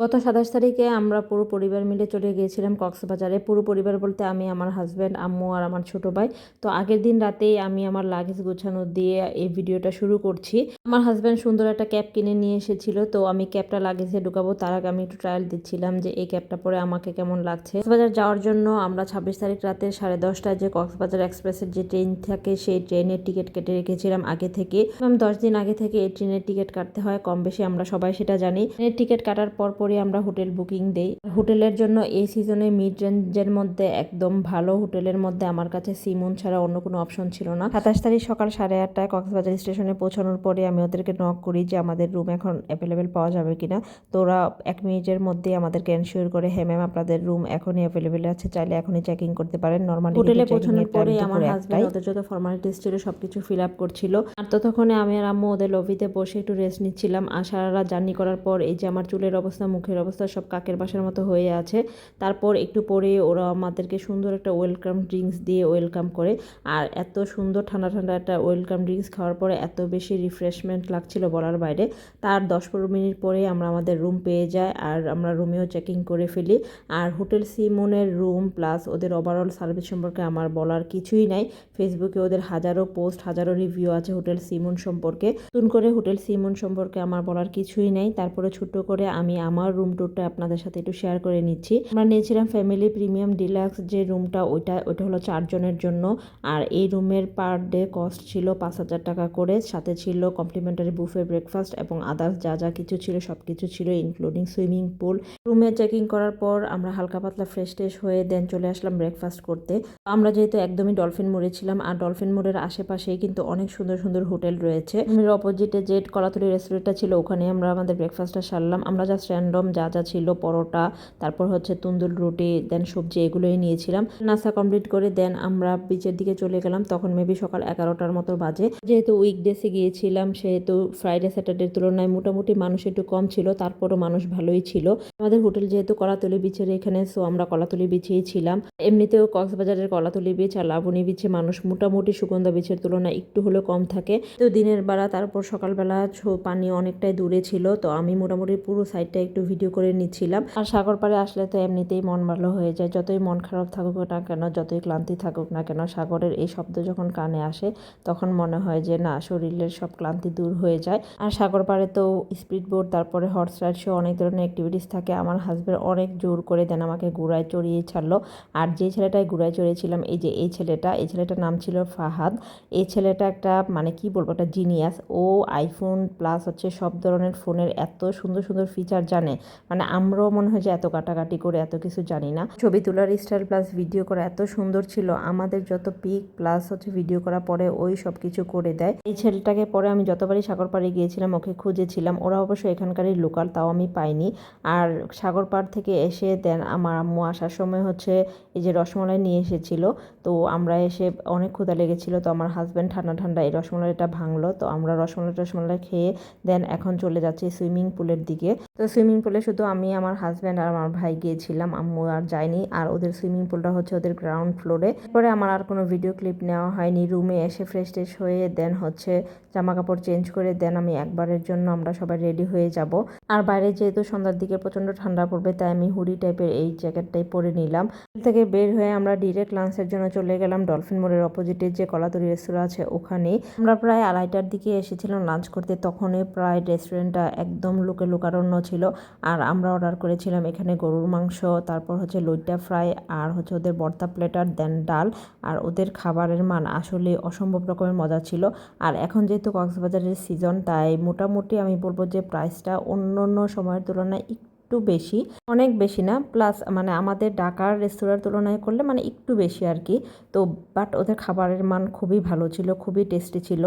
গত সাতাশ তারিখে আমরা পুরো পরিবার মিলে চলে গিয়েছিলাম কক্সবাজারে। পুরো পরিবার বলতে আমি, আমার হাজব্যান্ড আম্মু আর আমার ছোট ভাই। তো আগের দিন রাতেই আমি আমার লাগেজ গোছানো দিয়ে এই ভিডিওটা শুরু করছি। আমার হাজব্যান্ড সুন্দর একটা ক্যাব কিনে নিয়ে এসেছিল, তো আমি ক্যাবটা লাগেজে ঢুকাবো। তার আগে আমি একটু ট্রায়াল দিচ্ছিলাম যে এই ক্যাবটা পরে আমাকে কেমন লাগছে। কক্সবাজার যাওয়ার জন্য আমরা ছাব্বিশ তারিখ রাতে সাড়ে দশটায় যে কক্সবাজার এক্সপ্রেসের যে ট্রেন থাকে, সেই ট্রেনের টিকিট কেটে রেখেছিলাম আগে থেকে। দশ দিন আগে থেকে এই ট্রেনের টিকিট কাটতে হয় কম বেশি আমরা সবাই সেটা জানি। ট্রেনের টিকিট কাটার পর পরই আমরা হোটেল বুকিং দেই। হোটেলের জন্য এই সিজনে মিড রেঞ্জের মধ্যে একদম ভালো হোটেলের মধ্যে আমার কাছে সিমন ছাড়া অন্য কোনো অপশন ছিল না। সাতাশ তারিখ সকাল সাড়ে আটটায় কক্সবাজার স্টেশনে পৌঁছানোর পরে আমি ওদেরকে নক করি যে আমাদের রুম এখন অ্যাভেলেবেল পাওয়া যাবে কিনা। তো ওরা এক মিনিটের মধ্যে আমাদেরকে এনশিওর করে হ্যাঁ ম্যাম আপনাদের রুম এখনই অ্যাভেলেবেল আছে চাইলে এখনই চেকিং করতে পারেন। নর্মালি হোটেলে পৌঁছানোর পরে আমার হাজব্যান্ড ওদের যত ফর্মালিটিস ছিল সবকিছু ফিল আপ করছিল। আর ততক্ষণে আমি আর আম্মু ওদের লবিতে বসে একটু রেস্ট নিচ্ছিলাম। আর সারা জার্নি করার পর এই যে আমার চুলের অবস্থা মুখের অবস্থা সব কাকের বাসার মতো হয়ে আছে। তারপর একটু পরে ওরা আমাদেরকে সুন্দর একটা ওয়েলকাম ড্রিঙ্কস দিয়ে ওয়েলকাম করে। আর এত সুন্দর ঠান্ডা ঠান্ডা একটা ওয়েলকাম ড্রিঙ্কস খাওয়ার পরে এত বেশি রিফ্রেশমেন্ট লাগছিল বলার বাইরে। তার দশ পনেরো মিনিট পরে আমরা আমাদের রুম পেয়ে যাই আর আমরা রুমেও চেকিং করে ফেলি। আর হোটেল সিমনের রুম প্লাস ওদের ওভারঅল সার্ভিস সম্পর্কে আমার বলার কিছুই নাই। ফেসবুকে ওদের হাজারো পোস্ট হাজারো রিভিউ আছে হোটেল সিমন সম্পর্কে। নতুন করে হোটেল সিমন সম্পর্কে আমার বলার কিছুই নেই। তারপরে ছোট করে আমি আমার রুম টুরটা আপনাদের সাথে একটু শেয়ার করে নিচ্ছি। আমরা নিয়েছিলাম ফ্যামিলি প্রিমিয়াম ডিলাক্স যে রুমটা ওইটা ওইটা হলো চারজনের জন্য। আর এই রুমের পার ডে কস্ট ছিল পাঁচ হাজার টাকা করে। সাথে ছিল কমপ্লিমেন্টারি বুফে ব্রেকফাস্ট এবং আদার্স যা যা কিছু ছিল সব কিছু ছিল ইনক্লুডিং সুইমিং পুল রুমে চেকিং করার পর আমরা হালকা পাতলা ফ্রেশ ট্রেশ হয়ে দেন চলে আসলাম ব্রেকফাস্ট করতে। আমরা যেহেতু একদমই ডলফিন মোড়ে ছিলাম, আর ডলফিন মোড়ের আশেপাশেই কিন্তু অনেক সুন্দর সুন্দর হোটেল রয়েছে। রুমের অপোজিটে যে কলাতলি রেস্টুরেন্টটা ছিল, ওখানে আমরা আমাদের ব্রেকফাস্টটা সারলাম। আমরা জাস্ট র্যান্ডম যা যা ছিল, পরোটা, তারপর হচ্ছে তুন্দুল রুটি দেন সবজি এগুলোই নিয়েছিলাম। নাস্তা কমপ্লিট করে দেন আমরা বিচের দিকে চলে গেলাম, তখন মেবি সকাল এগারোটার মতো বাজে। যেহেতু উইকডেসে গিয়েছিলাম, সেহেতু ফ্রাইডে স্যাটারডের তুলনায় মোটামুটি মানুষ একটু কম ছিল, তারপরও মানুষ ভালোই ছিল। আমাদের হোটেল যেহেতু কলাতলি বিচের এখানে সো আমরা কলাতলি বিচেই ছিলাম। এমনিতেও কক্সবাজারের কলাতলি বিচ আর লাবণী বিচে মানুষ মোটামুটি সুগন্ধা বিচের তুলনায় একটু হলেও কম থাকে। তো দিনের বেলা, তারপর সকালবেলা পানি অনেকটাই দূরে ছিল, তো আমি মোটামুটি পুরো সাইডটা একটু ভিডিও করে নিচ্ছিলাম। আর সাগর পাড়ে আসলে তো এমনিতেই মন ভালো হয়ে যায়। যতই মন খারাপ থাকুক না কেন, যতই ক্লান্তি থাকুক না কেন, সাগরের এই শব্দ যখন কানে আসে, তখন মনে হয় যে, না, শরীরের সব ক্লান্তি দূর হয়ে যায়। আর সাগর পাড়ে তো স্পিড বোট তারপরে হর্স রাইড শো অনেক ধরনের অ্যাক্টিভিটিস থাকে। আমার হাজব্যান্ড অনেক জোর করে দেন আমাকে ঘুরায় চড়িয়ে ছাড়লো। আর যে ছেলেটাই ঘুরায় চড়িয়েছিলাম এই যে এই ছেলেটা, এই ছেলেটার নাম ছিল ফাহাদ। এই ছেলেটা একটা মানে কি বলব, একটা জিনিয়াস ও আইফোন প্লাস হচ্ছে সব ধরনের ফোনের এত সুন্দর সুন্দর ফিচার জানে। মানে আমরাও মনে হয় যে এত কাটাকাটি করে এত কিছু জানি না। ছবি তোলার স্টাইল প্লাস ভিডিও করা এত সুন্দর ছিল, আমাদের যত পিক প্লাস হচ্ছে ভিডিও করা পরে ওই সব কিছু করে দেয়। এই ছেলেটাকে পরে আমি যতবারই সাগর পাড়ে গিয়েছিলাম, ওকে খুঁজেছিলাম। ওরা অবশ্য এখানকারই লোকাল তাও আমি পাইনি। আর সাগর পাড় থেকে এসে দেন আমার আম্মু আসার সময় হচ্ছে এই যে রসমলাই নিয়ে এসেছিল। তো আমরা এসে অনেক ক্ষুধা লেগেছিল। তো আমার হাজব্যান্ড ঠান্ডা ঠান্ডা এই রসমালাইটা ভাঙলো। তো আমরা রসমালাই টসমালাই খেয়ে দেন এখন চলে যাচ্ছি সুইমিং পুলের দিকে। তো সুইমিং পুলে শুধু আমি, আমার হাজব্যান্ড আর আমার ভাই গিয়েছিলাম, আম্মু আর যায়নি। আর ওদের সুইমিং পুলটা হচ্ছে ওদের গ্রাউন্ড ফ্লোরে পরে আমার আর কোনো ভিডিও ক্লিপ নেওয়া হয়নি। রুমে এসে ফ্রেশ ট্রেশ হয়ে দেন হচ্ছে জামা কাপড় চেঞ্জ করে দেন আমি একবারের জন্য আমরা সবাই রেডি হয়ে যাব। আর বাইরে যেহেতু সন্ধ্যার দিকে প্রচণ্ড ঠান্ডা পড়বে, তাই আমি হুডি টাইপের এই জ্যাকেটটাই পরে নিলাম। থেকে বের হয়ে আমরা ডিরেক্ট লাঞ্চের জন্য চলে গেলাম ডলফিন মোড়ের অপোজিটে যে কলাতরি রেস্তোরাঁ আছে ওখানে। আমরা প্রায় আড়াইটার দিকে এসেছিলাম লাঞ্চ করতে। তখনই প্রায় রেস্টুরেন্টটা একদম লোকে লোকারণ্য ছিল। আর আমরা অর্ডার করেছিলাম এখানে গরুর মাংস, তারপর হচ্ছে লইটা ফ্রাই, আর হচ্ছে ওদের বর্তা প্লেটার দেন ডাল। আর ওদের খাবারের মান আসলে অসম্ভব রকমের মজা ছিল। আর এখন যেহেতু কক্সবাজারের সিজন তাই মোটামুটি আমি বলব যে প্রাইসটা অন্য অন্য সময়ের তুলনায় একটু বেশি, অনেক বেশি না প্লাস মানে আমাদের ঢাকার রেস্তোরাঁর তুলনায় করলে মানে একটু বেশি আর কি। তো বাট ওদের খাবারের মান খুবই ভালো ছিল, খুবই টেস্টি ছিল।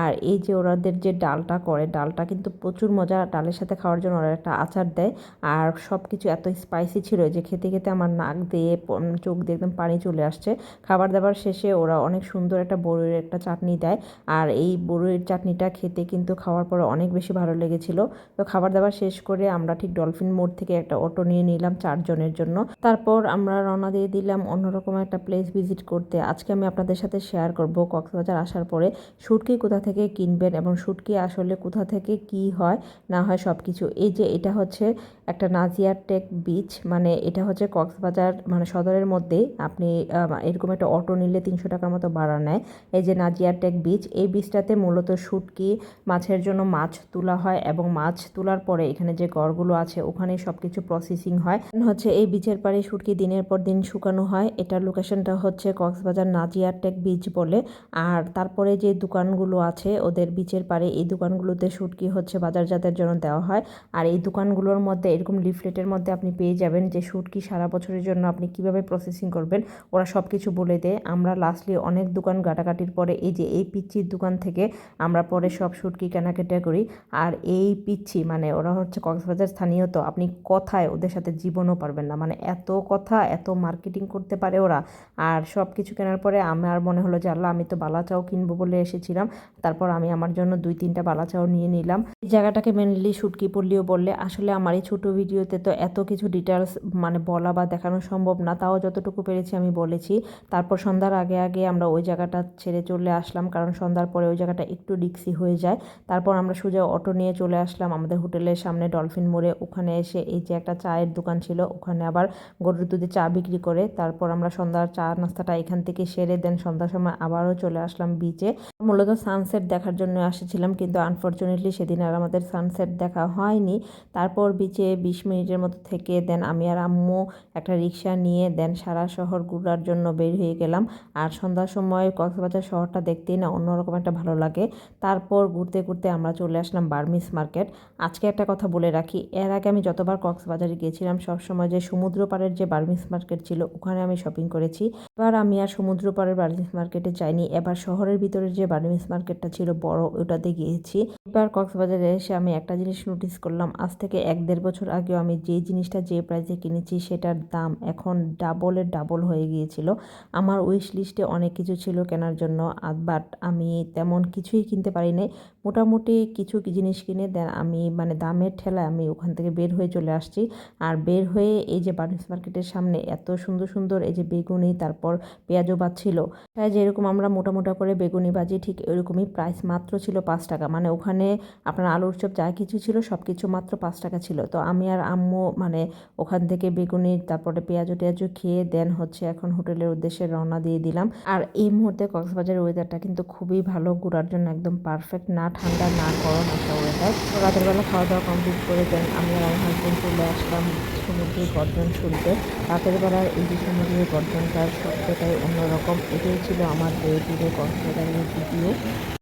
আর এই যে ওরাদের যে ডালটা করে, ডালটা কিন্তু প্রচুর মজা, ডালের সাথে খাওয়ার জন্য ওরা একটা আচার দেয়। আর সব কিছু এত স্পাইসি ছিল যে খেতে খেতে আমার নাক দিয়ে চোখ দিয়ে একদম পানি চলে আসছে। খাবার দাবার শেষে ওরা অনেক সুন্দর একটা বড়ির একটা চাটনি দেয়। আর এই বড়ির চাটনিটা খেতে কিন্তু খাওয়ার পরে অনেক বেশি ভালো লেগেছিল। তো খাবার দাবার শেষ করে আমরা ঠিক ডলফিন মোড় থেকে একটা অটো নিয়ে নিলাম চারজনের জন্য। তারপর আমরা রওনা দিয়ে দিলাম অন্যরকম একটা প্লেস ভিজিট করতে। আজকে আমি আপনাদের সাথে শেয়ার করব কক্সবাজার আসার পরে শুটকি কোথা থেকে কিনবেন এবং শুটকি আসলে কোথা থেকে কি হয়, না হয় সব কিছু এই যে এটা হচ্ছে একটা নাজিয়ার টেক বিচ মানে এটা হচ্ছে কক্সবাজার মানে সদরের মধ্যেই। আপনি এরকম একটা অটো নিলে তিনশো টাকার মতো ভাড়া নেয়। এই যে নাজিয়ার টেক বিচ এই বিচটাতে মূলত শুটকি, মাছের জন্য মাছ তোলা হয় এবং মাছ তোলার পরে এখানে যে গড়গুলো আছে ওখানে সব কিছু প্রসেসিং হয় হচ্ছে এই বিচের পাড়ে শুটকি দিনের পর দিন শুকানো হয়। এটার লোকেশনটা হচ্ছে কক্সবাজার নাজিয়ার টেক বিচ বলে। আর তারপরে যে দোকানগুলো আছে, ওদের বিচের পাড়ে এই দোকানগুলোতে শুটকি হচ্ছে বাজারজাতের জন্য দেওয়া হয়। আর এই দোকানগুলোর মধ্যে এরকম লিফলেটের মধ্যে আপনি পেয়ে যাবেন যে শুটকি সারা বছরের জন্য আপনি কীভাবে প্রসেসিং করবেন, ওরা সব কিছু বলে দেয়। আমরা লাস্টলি অনেক দোকান গাটাগাটির পরে এই যে এই পিচ্ছির দোকান থেকে আমরা পরে সব শুটকি কেনাকাটা করি। আর এই পিচ্ছি মানে ওরা হচ্ছে কক্সবাজার স্থানীয় তো, আপনি কথায় ওদের সাথে জীবনও পারবেন না। মানে এত কথা, এত মার্কেটিং করতে পারে ওরা। আর সব কিছু কেনার পরে আমার মনে হলো যে, আল্লাহ, আমি তো বালাচাও কিনবো বলে এসেছিলাম। তারপর আমি আমার জন্য দুই তিনটা বালাচাও নিয়ে নিলাম। এই জায়গাটাকে মেনলি শুটকি পল্লিও বললে, আসলে আমার এই ছোটো ভিডিওতে তো এত কিছু ডিটেলস মানে বলা বা দেখানো সম্ভব না, তাও যতটুকু পেরেছি আমি বলেছি। তারপর সন্ধ্যার আগে আগে আমরা ওই জায়গাটা ছেড়ে চলে আসলাম, কারণ সন্ধ্যার পরে ওই জায়গাটা একটু রিক্সি হয়ে যায়। তারপর আমরা সোজা অটো নিয়ে চলে আসলাম আমাদের হোটেলের সামনে ডলফিন মোড়ে। ওখানে এসে এই যে একটা চায়ের দোকান ছিল, ওখানে আবার গরুর দুধে চা বিক্রি করে। তারপর আমরা সন্ধ্যার চা নাস্তাটা এখান থেকে সেরে দেন সন্ধ্যার সময় আবারও চলে আসলাম বিচে মূলত সানসেট দেখার জন্য এসেছিলাম, কিন্তু আনফর্চুনেটলি সেদিন আর আমাদের সানসেট দেখা হয়নি। তারপর বিচে বিশ মিনিটের মতো থেকে দেন আমি আর আম্মু একটা রিক্সা নিয়ে দেন সারা শহর ঘুরার জন্য বের হয়ে গেলাম। আর সন্ধ্যার সময় কক্সবাজার শহরটা দেখতেই না অন্যরকম একটা ভালো লাগে। তারপর ঘুরতে ঘুরতে আমরা চলে আসলাম বার্মিস মার্কেট। আজকে একটা কথা বলে রাখি, এর আগে আমি যতবার কক্সবাজারে গিয়েছিলাম সবসময় যে সমুদ্র পাড়ের যে বার্মিস মার্কেট ছিল, ওখানে আমি শপিং করেছি। এবার আমি আর সমুদ্র পাড়ের বার্মিস মার্কেটে যাইনি, এবার শহরের ভিতরে যে বার্মিস মার্কেটটা ছিল বড়, ওটাতে গিয়েছি। এবার কক্সবাজারে এসে আমি একটা জিনিস নোটিস করলাম, আজ থেকে এক দেড় বছর আগেও আমি যে জিনিসটা যে প্রাইসে কিনেছি সেটার দাম এখন ডাবলের ডাবল হয়ে গিয়েছিল। আমার উইশ লিস্টে অনেক কিছু ছিল কেনার জন্য বাট আমি তেমন কিছুই কিনতে পারি নাই। মোটামুটি কিছু জিনিস কিনে দেন আমি মানে দামের ঠেলায় আমি ওখান থেকে বের হয়ে চলে আসছি। আর বের হয়ে এই যে বার্মিস মার্কেটের সামনে এত সুন্দর সুন্দর এই যে বেগুনি, তারপর পেঁয়াজও বাজছিল তাই যেরকম আমরা মোটা মোটা করে বেগুনি বাজি, ঠিক এরকমই প্রাইস মাত্র ছিল পাঁচ টাকা। মানে ওখানে আপনার আলুর চপ যা কিছু ছিল সব কিছু মাত্র পাঁচ টাকা ছিল। তো আমি আর আম্মু মানে ওখান থেকে বেগুনি, তারপরে পেঁয়াজু টেয়াজু খেয়ে দেন হচ্ছে এখন হোটেলের উদ্দেশ্যে রওনা দিয়ে দিলাম। আর এই মুহূর্তে কক্সবাজারের ওয়েদারটা কিন্তু খুবই ভালো, ঘোরার জন্য একদম পারফেক্ট না ঠান্ডা, না গরম একটা ওয়েদার তো রাতের বেলা খাওয়া দাওয়া কমপ্লিট করে দেন, আমি আর আমার হাজবেন্ড চলে আসলাম সমুদ্রের গর্জন শুনতে। রাতের বেলার এই যে সমুদ্রের গর্জনটার সত্যটাই অন্যরকম। এটাই ছিল আমার ডে টু কক্সবাজারের ভিডিও